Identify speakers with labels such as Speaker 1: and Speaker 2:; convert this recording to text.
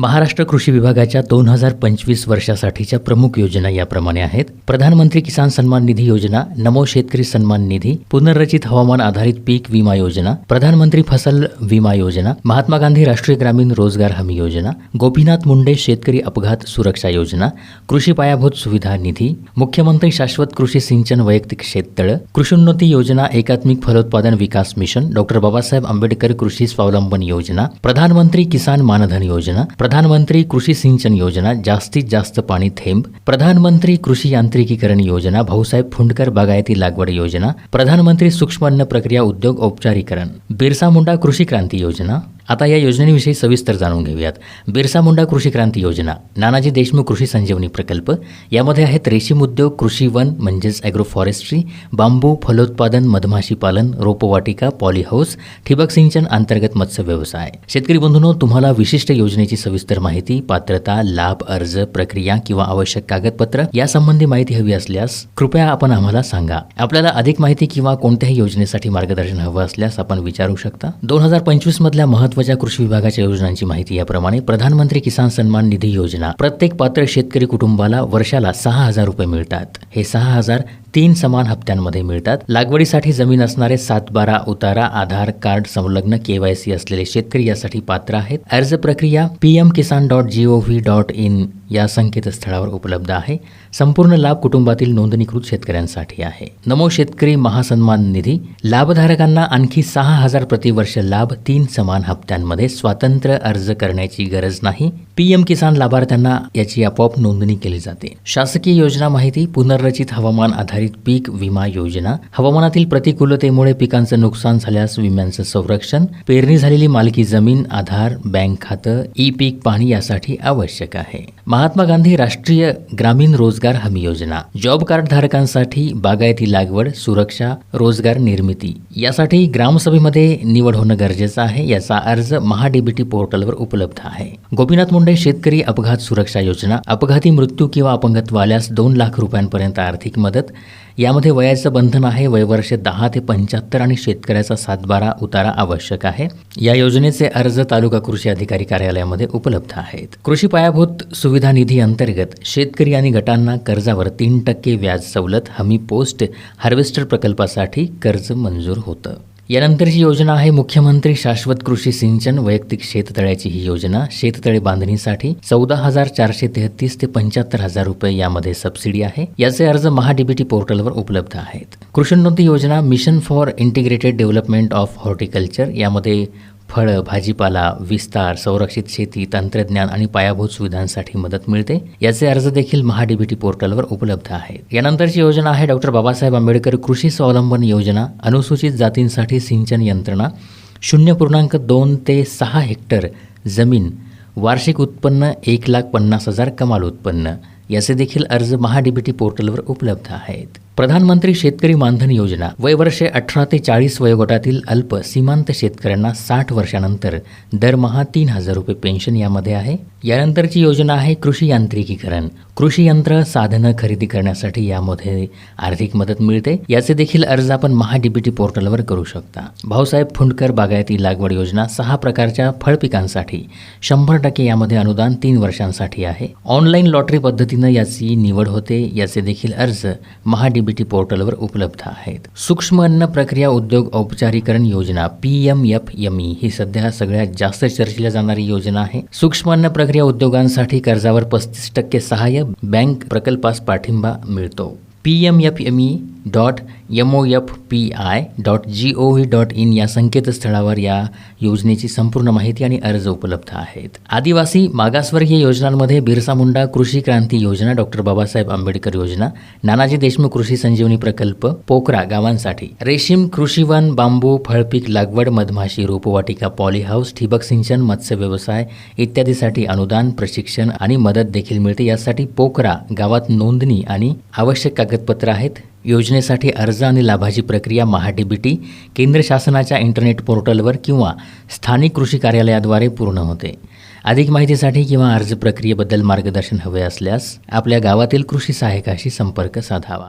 Speaker 1: महाराष्ट्र कृषी विभागाच्या दोन हजार पंचवीस वर्षासाठीच्या प्रमुख योजना याप्रमाणे आहेत. प्रधानमंत्री किसान सन्मान निधी योजना नमो शेतकरी सन्मान निधी पुनर्रचित हवामान आधारित पीक विमा योजना प्रधानमंत्री फसल विमा योजना महात्मा गांधी राष्ट्रीय ग्रामीण रोजगार हमी योजना गोपीनाथ मुंडे शेतकरी अपघात सुरक्षा योजना कृषी पायाभूत सुविधा निधी मुख्यमंत्री शाश्वत कृषी सिंचन वैयक्तिक शेततळ कृषीउन्नती योजना एकात्मिक फलोत्पादन विकास मिशन डॉक्टर बाबासाहेब आंबेडकर कृषी स्वावलंबन योजना प्रधानमंत्री किसान मानधन योजना प्रधानमंत्री कृषी सिंचन योजना जास्तीत जास्त पाणी थेंब प्रधानमंत्री कृषी यांत्रिकीकरण योजना भाऊसाहेब फुंडकर बागायती लागवड योजना प्रधानमंत्री सूक्ष्म अन्न प्रक्रिया उद्योग औपचारीकरण बिरसा मुंडा कृषी क्रांती योजना आता या योजनेविषयी सविस्तर जाणून घेऊयात. बिरसा मुंडा कृषी क्रांती योजना नानाजी देशमुख कृषी संजीवनी प्रकल्प यामध्ये आहेत रेशीम उद्योग कृषी वन म्हणजेच ॲग्रो फॉरेस्ट्री बांबू फलोत्पादन मधमाशी पालन रोपवाटिका पॉली हाऊस ठिबक सिंचन अंतर्गत मत्स्य व्यवसाय. शेतकरी बंधूंनो तुम्हाला विशिष्ट योजनेची सविस्तर माहिती पात्रता लाभ अर्ज प्रक्रिया किंवा आवश्यक कागदपत्र यासंबंधी माहिती हवी असल्यास कृपया आपण आम्हाला सांगा. आपल्याला अधिक माहिती किंवा कोणत्याही योजनेसाठी मार्गदर्शन हवं असल्यास आपण विचारू शकता. दोन हजार पंचवीस मधल्या भाजपच्या कृषी विभागाच्या योजनांची माहिती याप्रमाणे प्रधानमंत्री किसान सन्मान निधी योजना प्रत्येक पात्र शेतकरी कुटुंबाला वर्षाला सहा हजार रुपये मिळतात. हे सहा हजार तीन समान हप्त्यांमध्ये मिळतात. लागवडीसाठी जमीन असणारे सात बारा उतारा आधार कार्ड संलग्न केवायसी असलेले शेतकरी यासाठी पात्र आहेत. अर्ज प्रक्रिया P M Kisan dot G O V dot in या संकेतस्थळावर उपलब्ध आहे. संपूर्ण लाभ कुटुंबातील नोंदणीकृत शेतकऱ्यांसाठी आहे. नमो शेतकरी महासन्मान निधी. लाभधारकांना आणखी सहा हजार प्रतिवर्ष लाभ तीन समान हप्त्यांमध्ये स्वातंत्र्य अर्ज करण्याची गरज नाही. पीएम किसान लाभार्थ्यांना याची आपोआप नोंदणी केली जाते. शासकीय योजना माहिती पुनर्रचित हवामान आधारित पीक विमा योजना. हवामानातील प्रतिकूलतेमुळे पिकांचं नुकसान झाल्यास विम्यांचं संरक्षण. पेरणी झालेली मालकी जमीन आधार बँक खातं ई पीक पाणी यासाठी आवश्यक आहे. महात्मा गांधी राष्ट्रीय ग्रामीण रोजगार हमी योजना. जॉब कार्ड धारकांसाठी बागायती लागवड सुरक्षा रोजगार निर्मिती. यासाठी ग्रामसभेमध्ये निवड होणं गरजेचं आहे याचा अर्ज महाडीबीटी पोर्टलवर उपलब्ध आहे. गोपीनाथ मुंडे शेतकरी अपघात सुरक्षा योजना. अपघाती मृत्यू किंवा अपंगत्व आल्यास दोन लाख रुपयांपर्यंत आर्थिक मदत. यामध्ये वयाचं बंधन आहे. वयवर्ष दहा ते पंच्याहत्तर आणि शेतकऱ्याचा सातबारा उतारा आवश्यक आहे. या योजनेचे अर्ज तालुका कृषी अधिकारी कार्यालयामध्ये उपलब्ध आहेत. कृषी पायाभूत सुविधा निधी अंतर्गत शेतकरी आणि गटांना कर्जावर तीन टक्के व्याज सवलत हमी पोस्ट हार्वेस्टर प्रकल्पासाठी कर्ज मंजूर होतं. यानंतरची योजना आहे मुख्यमंत्री शाश्वत कृषी सिंचन वैयक्तिक शेततळ्याची ही योजना. शेततळे बांधणीसाठी चौदा हजार चारशे तेहतीस ते पंच्याहत्तर हजार रुपये यामध्ये सबसिडी आहे. याचे अर्ज महाडीबीटी पोर्टलवर उपलब्ध आहेत. कृषीोन्नती योजना mission for integrated development of horticulture यामध्ये फळं भाजीपाला विस्तार संरक्षित शेती तंत्रज्ञान आणि पायाभूत सुविधांसाठी मदत मिळते. याचे अर्ज देखील महाडीबीटी पोर्टलवर उपलब्ध आहेत. यानंतरची योजना आहे डॉक्टर बाबासाहेब आंबेडकर कृषी स्वावलंबन योजना. अनुसूचित जातींसाठी सिंचन यंत्रणा. शून्य पूर्णांक दोन ते सहा हेक्टर जमीन. वार्षिक उत्पन्न एक लाख पन्नास हजार कमाल उत्पन्न. याचे देखील अर्ज महाडीबीटी पोर्टलवर उपलब्ध आहेत. प्रधानमंत्री शेतकरी मानधन योजना. वयवर्षे अठरा ते चाळीस वयोगटातील अल्प सीमांत शेतकऱ्यांना साठ वर्षानंतर दरमहा तीन हजार रुपये पेन्शन यामध्ये आहे. यानंतरची योजना आहे कृषी यांत्रिकीकरण. कृषी यंत्र साधनं खरेदी करण्यासाठी यामध्ये आर्थिक मदत मिळते. याचे देखील अर्ज आपण महाडीबीटी पोर्टलवर करू शकता. भाऊसाहेब फुंडकर बागायती लागवड योजना सहा प्रकारच्या फळपिकांसाठी शंभर टक्के यामध्ये अनुदान तीन वर्षांसाठी आहे. ऑनलाईन लॉटरी पद्धतीनं याची निवड होते. याचे देखील अर्ज महाडीबीटी पोर्टलवर उपलब्ध आहेत. सूक्ष्म अन्न प्रक्रिया उद्योग औपचारीकरण योजना P M F M E ही सध्या सगळ्यात जास्त चर्चेला जाणारी योजना आहे. सूक्ष्म अन्न प्रक्रिया उद्योगांसाठी कर्जावर पस्तीस टक्के सहाय्य बँक प्रकल्पास पाठिंबा मिळतो. P M F M E dot M O F P I dot G O V dot in या संकेतस्थळावर या योजनेची संपूर्ण माहिती आणि अर्ज उपलब्ध आहेत. आदिवासी मागासवर्गीय योजनांमध्ये बिरसा मुंडा कृषी क्रांती योजना डॉक्टर बाबासाहेब आंबेडकर योजना नानाजी देशमुख कृषी संजीवनी प्रकल्प पोखरा गावांसाठी रेशीम कृषीवन बांबू फळपीक लागवड मधमाशी रोपवाटिका पॉली हाऊस ठिबक सिंचन मत्स्य व्यवसाय इत्यादीसाठी अनुदान प्रशिक्षण आणि मदत देखील मिळते. यासाठी पोखरा गावात नोंदणी आणि आवश्यक कागदपत्र आहेत. योजनेसाठी अर्ज आणि लाभाची प्रक्रिया महाडीबीटी केंद्र शासनाच्या इंटरनेट पोर्टलवर किंवा स्थानिक कृषी कार्यालयाद्वारे पूर्ण होते. अधिक माहितीसाठी किंवा अर्ज प्रक्रियेबद्दल मार्गदर्शन हवे असल्यास आपल्या गावातील कृषी सहाय्यकाशी संपर्क साधावा.